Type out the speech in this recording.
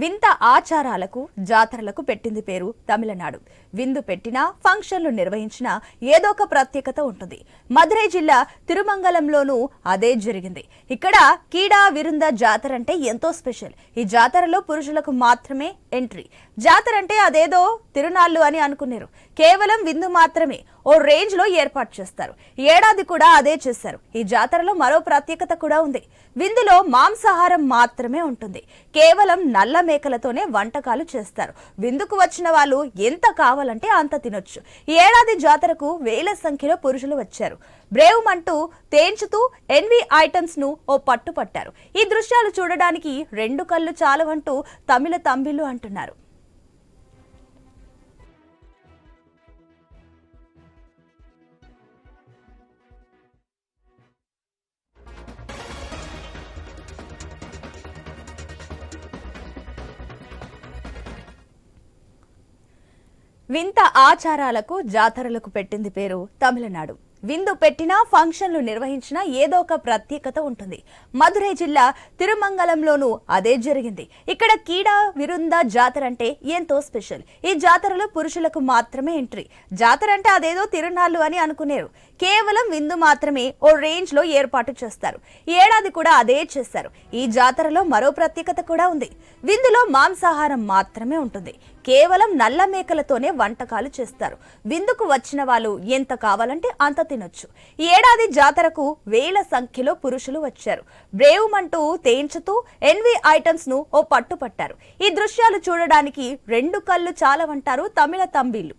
వింత ఆచారాలకు జాతరలకు పెట్టింది పేరు తమిళనాడు. విందు పెట్టినా ఫంక్షన్లు నిర్వహించినా ఏదో ఒక ప్రత్యేకత ఉంటుంది. మధురై జిల్లా తిరుమంగళంలోనూ అదే జరిగింది. ఇక్కడ కీడా విరుంద జాతర అంటే ఎంతో స్పెషల్. ఈ జాతరలో పురుషులకు మాత్రమే ఎంట్రీ. జాతర అంటే అదేదో తిరునాళ్ళు అని అనుకున్నారు కేవలం విందు మాత్రమే. ఓ రేంజ్లో ఏర్పాటు చేస్తారు. ఏడాది కూడా అదే చేశారు. ఈ జాతరలో మరో ప్రత్యేకత కూడా ఉంది. విందులో మాంసాహారం మాత్రమే ఉంటుంది. కేవలం నల్ల మేకలతోనే వంటకాలు చేస్తారు. విందుకు వచ్చిన వాళ్ళు ఎంత కావాలంటే అంత తినొచ్చు. ఈ ఏడాది జాతరకు వేల సంఖ్యలో పురుషులు వచ్చారు. బ్రేవ్ అంటూ తేంచుతూ ఎన్వి ఐటమ్స్ను ఓ పట్టు పట్టారు ఈ దృశ్యాలు చూడడానికి రెండు కళ్ళు చాలవంటూ తమిళ తంబిళ్ళు అంటున్నారు. వింత ఆచారాలకు జాతరలకు పెట్టింది పేరు తమిళనాడు. విందు పెట్టినా ఫంక్షన్లు నిర్వహించినా ఏదో ఒక ప్రత్యేకత ఉంటుంది. మదురై జిల్లా తిరుమంగళంలోనూ అదే జరిగింది. ఇక్కడ కీడా విరుంద జాతర అంటే ఎంతో స్పెషల్. ఈ జాతరలో పురుషులకు మాత్రమే ఎంట్రీ. జాతర అంటే అదేదో తిరునాళ్ళు అని అనుకునేరు. కేవలం విందు మాత్రమే ఓ రేంజ్లో ఏర్పాటు చేస్తారు. ఈ ఏడాది కూడా అదే చేస్తారు. ఈ జాతరలో మరో ప్రత్యేకత కూడా ఉంది. విందులో మాంసాహారం మాత్రమే ఉంటుంది. కేవలం నల్ల మేకలతోనే వంటకాలు చేస్తారు. విందుకు వచ్చిన వాళ్ళు ఎంత కావాలంటే అంత తినొచ్చు. ఈ ఏడాది జాతరకు వేల సంఖ్యలో పురుషులు వచ్చారు. బ్రేవ్ అంటూ తేంచుతూ ఎన్వి ఐటమ్స్ను ఓ పట్టు పట్టారు ఈ దృశ్యాలు చూడడానికి రెండు కళ్ళు చాలవంటారు తమిళ తంబీళ్ళు